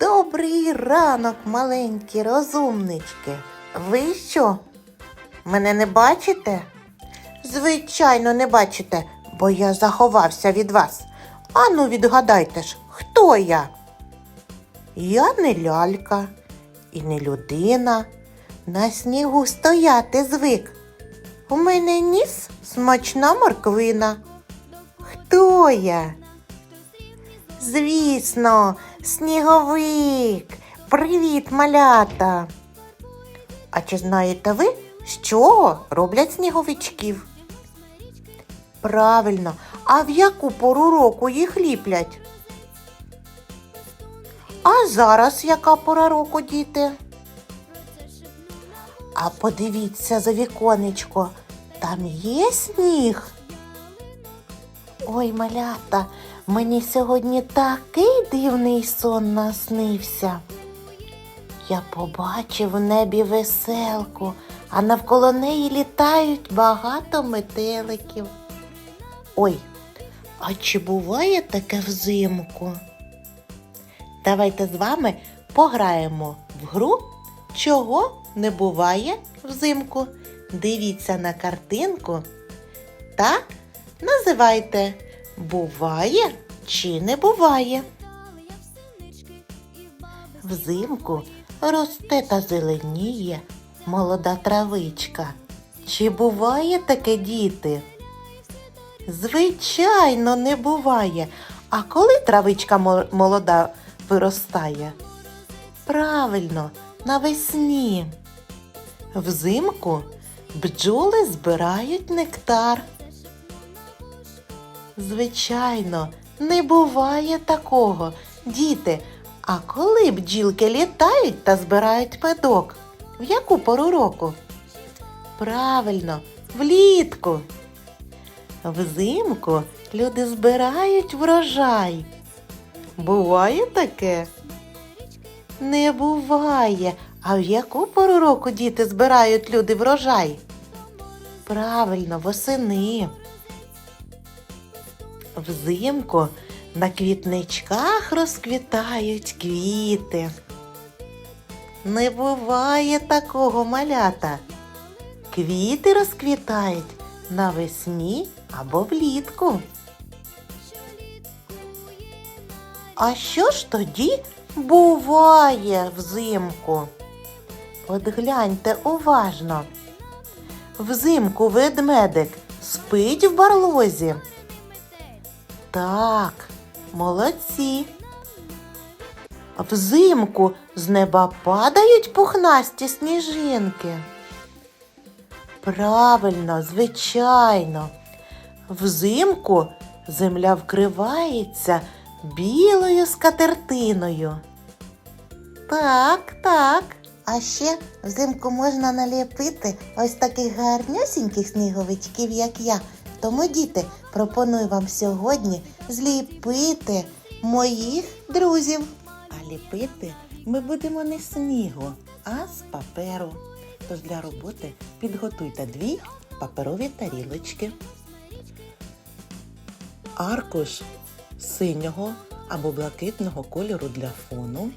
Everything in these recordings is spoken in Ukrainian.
Добрий ранок, маленькі розумнички. Ви що? Мене не бачите? Звичайно, не бачите, бо я заховався від вас. Ану, відгадайте ж, хто я? Я не лялька і не людина. На снігу стояти звик. У мене ніс смачна морквина. Хто я? Звісно, сніговик. Привіт, малята. А чи знаєте ви, з чого роблять сніговичків? Правильно, а в яку пору року їх ліплять? А зараз яка пора року, діти? А подивіться за віконечко, там є сніг. Ой, малята, мені сьогодні такий дивний сон наснився. Я побачив в небі веселку, а навколо неї літають багато метеликів. Ой, а чи буває таке взимку? Давайте з вами пограємо в гру, чого не буває взимку. Дивіться на картинку та називайте буває чи не буває. Взимку росте та зеленіє молода травичка. Чи буває таке діти? Звичайно, не буває. А коли травичка молода виростає? Правильно, навесні. Взимку бджоли збирають нектар. Звичайно, не буває такого. Діти, а коли бджілки літають та збирають медок? В яку пору року? Правильно, влітку. Взимку люди збирають врожай. Буває таке? Не буває. А в яку пору року діти збирають люди врожай? Правильно, восени. Взимку на квітничках розквітають квіти. Не буває такого малята. Квіти розквітають навесні або влітку. А що ж тоді буває взимку? От гляньте уважно. Взимку ведмедик спить в барлозі. Так, молодці. Взимку з неба падають пухнасті сніжинки. Правильно, звичайно. Взимку земля вкривається білою скатертиною. Так, так. А ще взимку можна наліпити ось таких гарнюсіньких сніговичків, як я. Тому, діти, пропоную вам сьогодні зліпити моїх друзів. А ліпити ми будемо не з снігу, а з паперу. Тож для роботи підготуйте дві паперові тарілочки, аркуш синього або блакитного кольору для фону,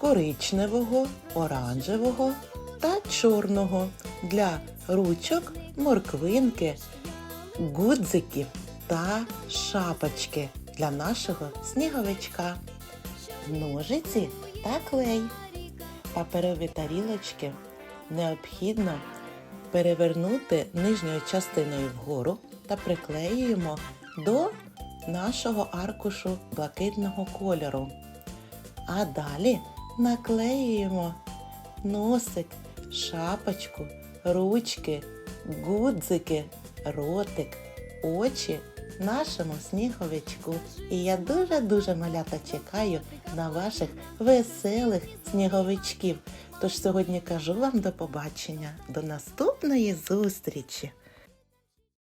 коричневого, оранжевого та чорного для ручок, морквинки, гудзиків та шапочки для нашого сніговичка, ножиці та клей. Паперові тарілочки необхідно перевернути нижньою частиною вгору та приклеюємо до нашого аркушу блакитного кольору. А далі наклеюємо носик, шапочку, ручки, гудзики, ротик, очі нашому сніговичку. І я дуже-дуже малята чекаю на ваших веселих сніговичків. Тож сьогодні кажу вам до побачення, до наступної зустрічі!